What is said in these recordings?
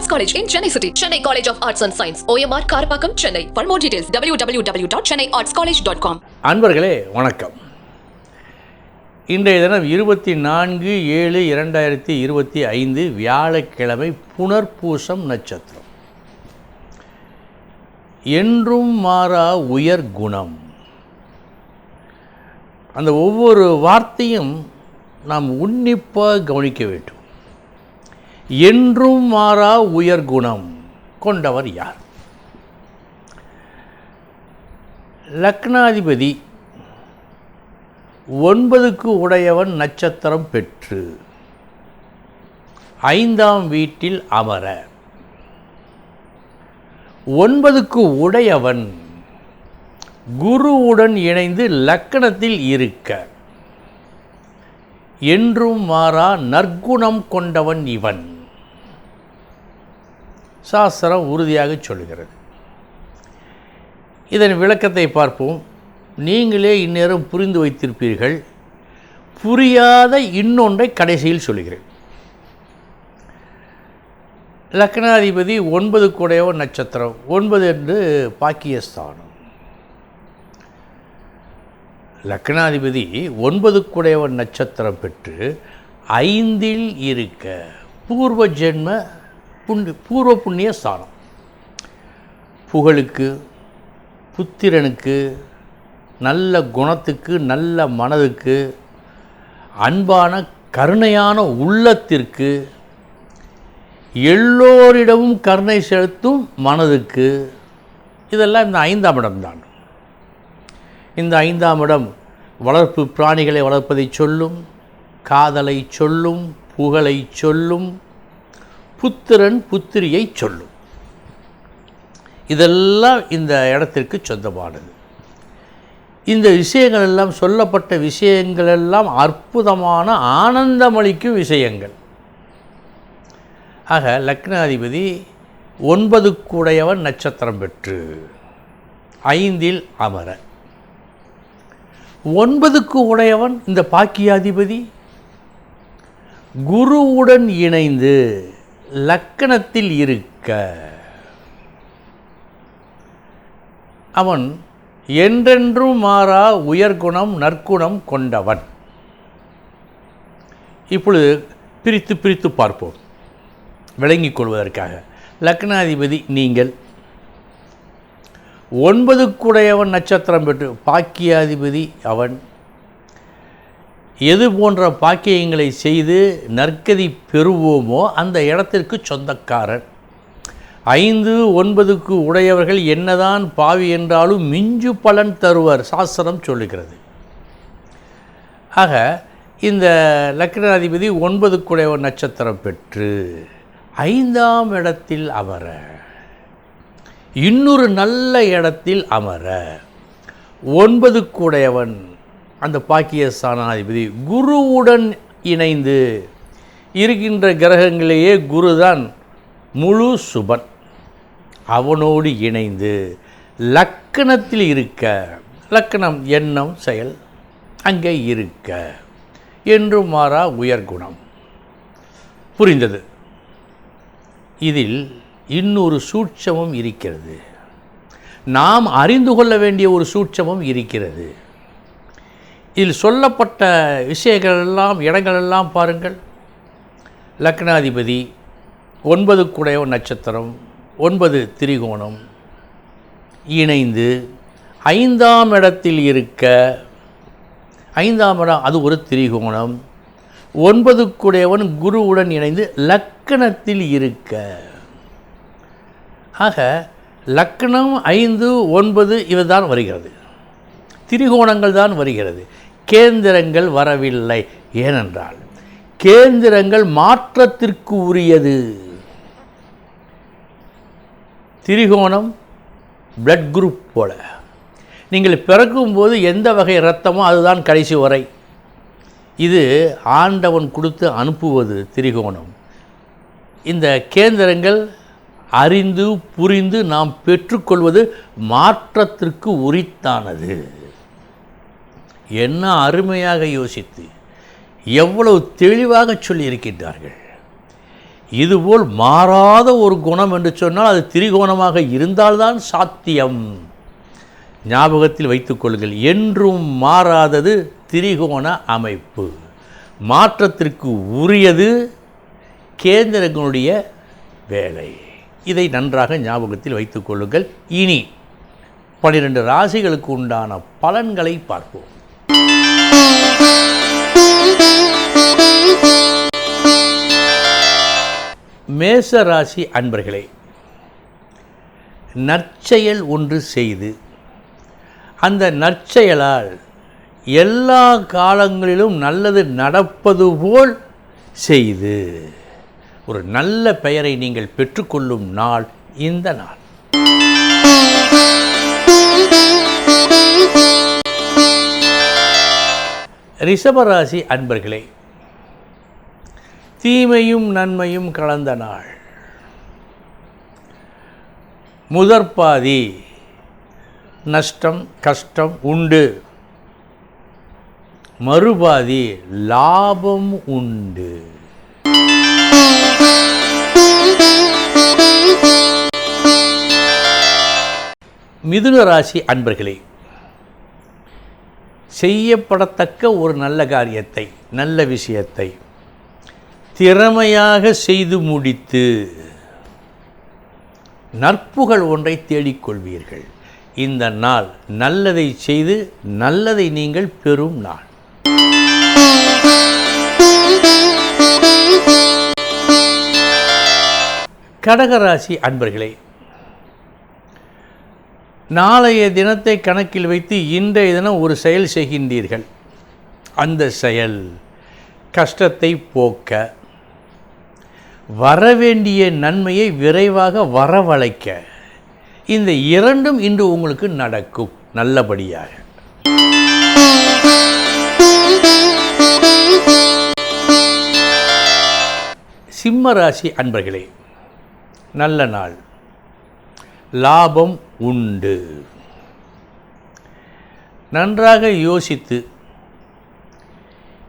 Arts college in Chennai city Chennai college of arts and science OMR Karapakkam Chennai for more details W W W dot Chennai arts college dot com அன்பர்களே வணக்கம் இன்றைய தினம் இருபத்தி நான்கு ஏழு இரண்டாயிரத்தி இருபத்தி ஐந்து வியாழக்கிழமை புனர்பூசம் நட்சத்திரம் என்றும் மாறா உயர் குணம் அந்த ஒவ்வொரு வார்த்தையும் நாம் உன்னிப்பாக கவனிக்க வேண்டும் என்றும் மாறா உயர் குணம் கொண்டவர் யார்? லக்னாதிபதி ஒன்பதுக்கு உடையவன் நட்சத்திரம் பெற்று ஐந்தாம் வீட்டில் அமர ஒன்பதுக்கு உடையவன் குருவுடன் இணைந்து லக்கணத்தில் இருக்க என்றும் மாறா நற்குணம் கொண்டவன் இவன். சாஸ்திரம் உறுதியாக சொல்கிறது இதன் விளக்கத்தை பார்ப்போம். நீங்களே இந்நேரம் புரிந்து வைத்திருப்பீர்கள். புரியாத இன்னொன்றை கடைசியில் சொல்கிறேன் லக்னாதிபதி ஒன்பது கூடையோ நட்சத்திரம் ஒன்பது என்று பாக்கியஸ்தானம். லக்னாதிபதி ஒன்பது குடையவன் நட்சத்திரம் பெற்று ஐந்தில் இருக்க பூர்வ ஜென்ம புண்ணிய பூர்வ புண்ணிய ஸ்தானம் புகழுக்கு புத்திரனுக்கு நல்ல குணத்துக்கு நல்ல மனதுக்கு அன்பான கருணையான உள்ளத்திற்கு எல்லோரிடமும் கருணை செலுத்தும் மனதுக்கு இதெல்லாம் இந்த ஐந்தாம் இடம்தான் இந்த ஐந்தாம் இடம் வளர்ப்பு பிராணிகளை வளர்ப்பதை சொல்லும் காதலை சொல்லும் புகழை சொல்லும் புத்திரன் புத்திரியை சொல்லும். இதெல்லாம் இந்த இடத்திற்கு சொந்தமானது. இந்த விஷயங்கள் எல்லாம் சொல்லப்பட்ட விஷயங்கள் எல்லாம் அற்புதமான ஆனந்தமளிக்கும் விஷயங்கள். ஆக லக்னாதிபதி ஒன்பதுக்குடையவன் நட்சத்திரம் பெற்று ஐந்தில் அமர. ஒன்பதுக்கு உடையவன் இந்த பாக்கியாதிபதி? குருவுடன் இணைந்து லக்கணத்தில் இருக்க. அவன் என்றென்றும் மாறா உயர்குணம் நற்குணம் கொண்டவன். இப்பொழுது பிரித்து பிரித்து பார்ப்போம். விளங்கிக் கொள்வதற்காக. லக்னாதிபதி நீங்கள். ஒன்பதுக்குடையவன் நட்சத்திரம் பெற்று பாக்கியாதிபதி அவன். எது போன்ற பாக்கியங்களை செய்து நற்கதி பெறுவோமோ அந்த இடத்திற்கு சொந்தக்காரன் ஐந்து ஒன்பதுக்கு உடையவர்கள் என்னதான் பாவி என்றாலும் மிஞ்சு பலன் தருவர் சாஸ்திரம் சொல்லுகிறது. ஆக இந்த லக்னாதிபதி ஒன்பதுக்குடையவர் நட்சத்திரம் பெற்று ஐந்தாம் இடத்தில் அமர இன்னொரு நல்ல இடத்தில் அமர ஒன்பதுக்குடையவன் அந்த பாக்கிய ஸ்தானாதிபதி குருவுடன் இணைந்து இருக்கின்ற கிரகங்களிலேயே குருதான் முழு சுபன். அவனோடு இணைந்து லக்கணத்தில் இருக்க லக்கணம் எண்ணம் செயல் அங்கே இருக்க என்று மாறா உயர்குணம். புரிந்தது. இதில் இன்னொரு சூட்சமும் இருக்கிறது. நாம் அறிந்து கொள்ள வேண்டிய ஒரு சூட்சமும் இருக்கிறது. இதில் சொல்லப்பட்ட விஷயங்கள் எல்லாம் இடங்களெல்லாம் பாருங்கள். லக்னாதிபதி ஒன்பது குடைய நட்சத்திரம் ஒன்பது திரிகோணம் இணைந்து ஐந்தாம் இடத்தில் இருக்க ஐந்தாம் இடம் அது ஒரு திரிகோணம் ஒன்பது கூடையவன் குருவுடன் இணைந்து லக்கணத்தில் இருக்க. ஆக லக்கணம் ஐந்து ஒன்பது இதுதான் வருகிறது. திரிகோணங்கள் தான் வருகிறது. கேந்திரங்கள் வரவில்லை. ஏனென்றால் கேந்திரங்கள் மாற்றத்திற்கு உரியது. திரிகோணம் பிளட் குரூப் போல. நீங்கள் பிறக்கும்போது எந்த வகை இரத்தமோ அதுதான் கடைசி வரை. இது ஆண்டவன் கொடுத்து அனுப்புவது திரிகோணம். இந்த கேந்திரங்கள் அறிந்து புரிந்து நாம் பெற்றுக்கொள்வது மாற்றத்திற்கு உரித்தானது. என்ன அருமையாக யோசித்து எவ்வளவு தெளிவாக சொல்லியிருக்கின்றார்கள். இதுபோல் மாறாத ஒரு குணம் என்று சொன்னால் அது திரிகோணமாக இருந்தால்தான் சாத்தியம். ஞாபகத்தில் வைத்துக்கொள்ளுங்கள் என்றும் மாறாதது திரிகோண அமைப்பு. மாற்றத்திற்கு உரியது கேந்திரங்களுடைய வேலை. இதை நன்றாக ஞாபகத்தில் வைத்துக்கொள்ளுங்கள் இனி பனிரெண்டு ராசிகளுக்கு உண்டான பலன்களை பார்ப்போம். மேச ராசி அன்பர்களே நற்செயல் ஒன்று செய்து அந்த நற்செயலால் எல்லா காலங்களிலும் நல்லது நடப்பது போல் செய்து ஒரு நல்ல பெயரை நீங்கள் பெற்றுக்கொள்ளும் நாள் இந்த நாள். ரிஷபராசி அன்பர்களே தீமையும் நன்மையும் கலந்த நாள். முதற்பாதி நஷ்டம் கஷ்டம் உண்டு. மறுபாதி லாபம் உண்டு. மிதுன ராசி அன்பர்களே செய்யப்படத்தக்க ஒரு நல்ல காரியத்தை நல்ல விஷயத்தை திறமையாக செய்து முடித்து நற்புகள் ஒன்றை தேடிக்கொள்வீர்கள். இந்த நாள் நல்லதை செய்து நல்லதை நீங்கள் பெறும் நாள். கடகராசி அன்பர்களே நாளைய தினத்தை கணக்கில் வைத்து இன்றைய தினம் ஒரு செயல் செய்கின்றீர்கள். அந்த செயல் கஷ்டத்தை போக்க வரவேண்டிய நன்மையை விரைவாக வரவழைக்க. இந்த இரண்டும் இன்று உங்களுக்கு நடக்கும். நல்லபடியாக. சிம்ம ராசி அன்பர்களே நல்ல நாள். லாபம் உண்டு. நன்றாக யோசித்து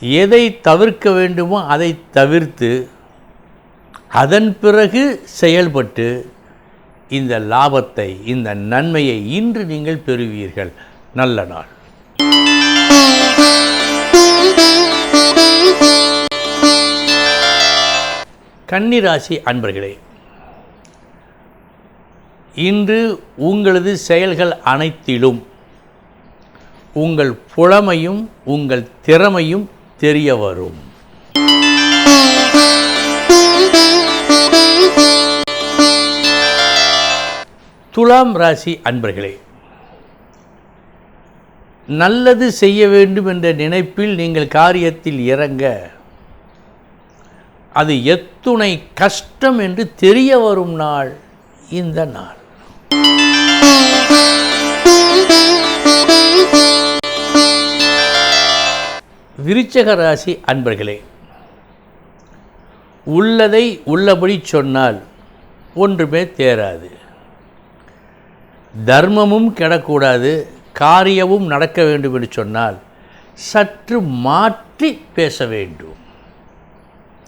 எதை தவிர்க்க வேண்டுமோ அதை தவிர்த்து அதன் பிறகு செயல்பட்டு இந்த லாபத்தை இந்த நன்மையை இன்று நீங்கள் பெறுவீர்கள். நல்ல நாள். கன்னிராசி அன்பர்களே இன்று உங்களது செயல்கள் அனைத்திலும் உங்கள் புலமையும் உங்கள் திறமையும் தெரிய வரும். துலாம் ராசி அன்பர்களே நல்லது செய்ய வேண்டும் என்ற நினைப்பில் நீங்கள் காரியத்தில் இறங்க அது எத்துணை கஷ்டம் என்று தெரிய வரும் நாள் இந்த நாள். விருச்சக ராசி அன்பர்களே உள்ளதை உள்ளபடி சொன்னால் ஒன்றுமே தேராது. தர்மமும் கெடக்கூடாது காரியமும் நடக்க வேண்டும் என்று சொன்னால் சற்று மாற்றி பேச வேண்டும்.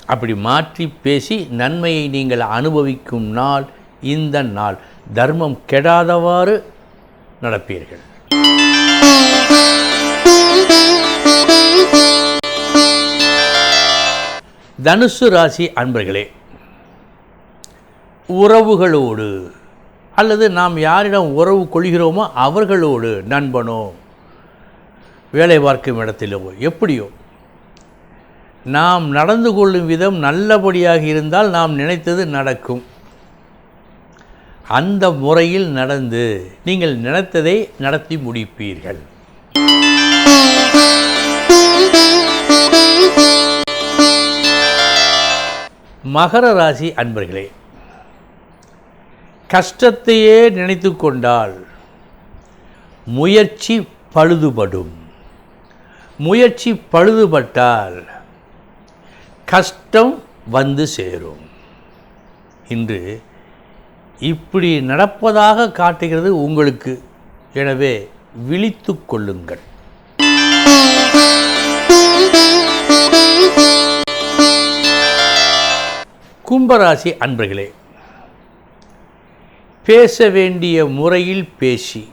அப்படி மாற்றி பேசி நன்மையை நீங்கள் அனுபவிக்கும் நாள் இந்த நாள். தர்மம் கெடாதவாறு நடப்பீர்கள். தனுசு ராசி அன்பர்களே உறவுகளோடு அல்லது நாம் யாரிடம் உறவு கொள்கிறோமோ அவர்களோடு நண்பனோ வேலை பார்க்கும் இடத்திலோ எப்படியோ. நாம் நடந்து கொள்ளும் விதம் நல்லபடியாக இருந்தால் நாம் நினைத்தது நடக்கும். அந்த முறையில் நடந்து நீங்கள் நினைத்ததை நடத்தி முடிப்பீர்கள். மகர ராசி அன்பர்களே கஷ்டத்தையே நினைத்து கொண்டால் முயற்சி பழுதுபடும். முயற்சி பழுதுபட்டால் கஷ்டம் வந்து சேரும். இன்று இப்படி நடப்பதாக காட்டுகிறது உங்களுக்கு. எனவே விழித்து கொள்ளுங்கள். கும்பராசி அன்பர்களே பேச வேண்டிய முறையில் பேசி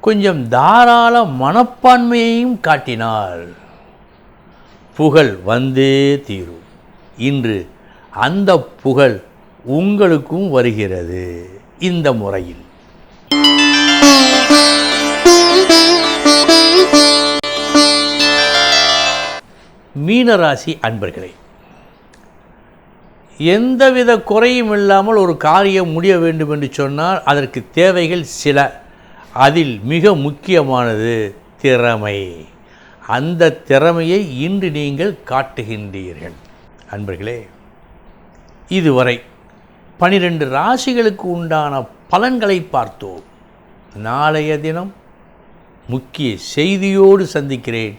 கொஞ்சம் தாராள மனப்பான்மையையும் காட்டினால் புகழ் வந்தே தீரும். இன்று அந்த புகழ் உங்களுக்கும் வருகிறது இந்த முறையில். மீனராசி அன்பர்களே எந்தவித குறையும் இல்லாமல் ஒரு காரியம் முடிய வேண்டும் என்று சொன்னால் அதற்கு தேவைகள் சில. அதில் மிக முக்கியமானது திறமை. அந்த திறமையை இன்று நீங்கள் காட்டுகின்றீர்கள். அன்பர்களே இதுவரை பனிரெண்டு ராசிகளுக்கு உண்டான பலன்களை பார்த்தோம். நாளைய தினம் முக்கிய செய்தியோடு சந்திக்கிறேன்.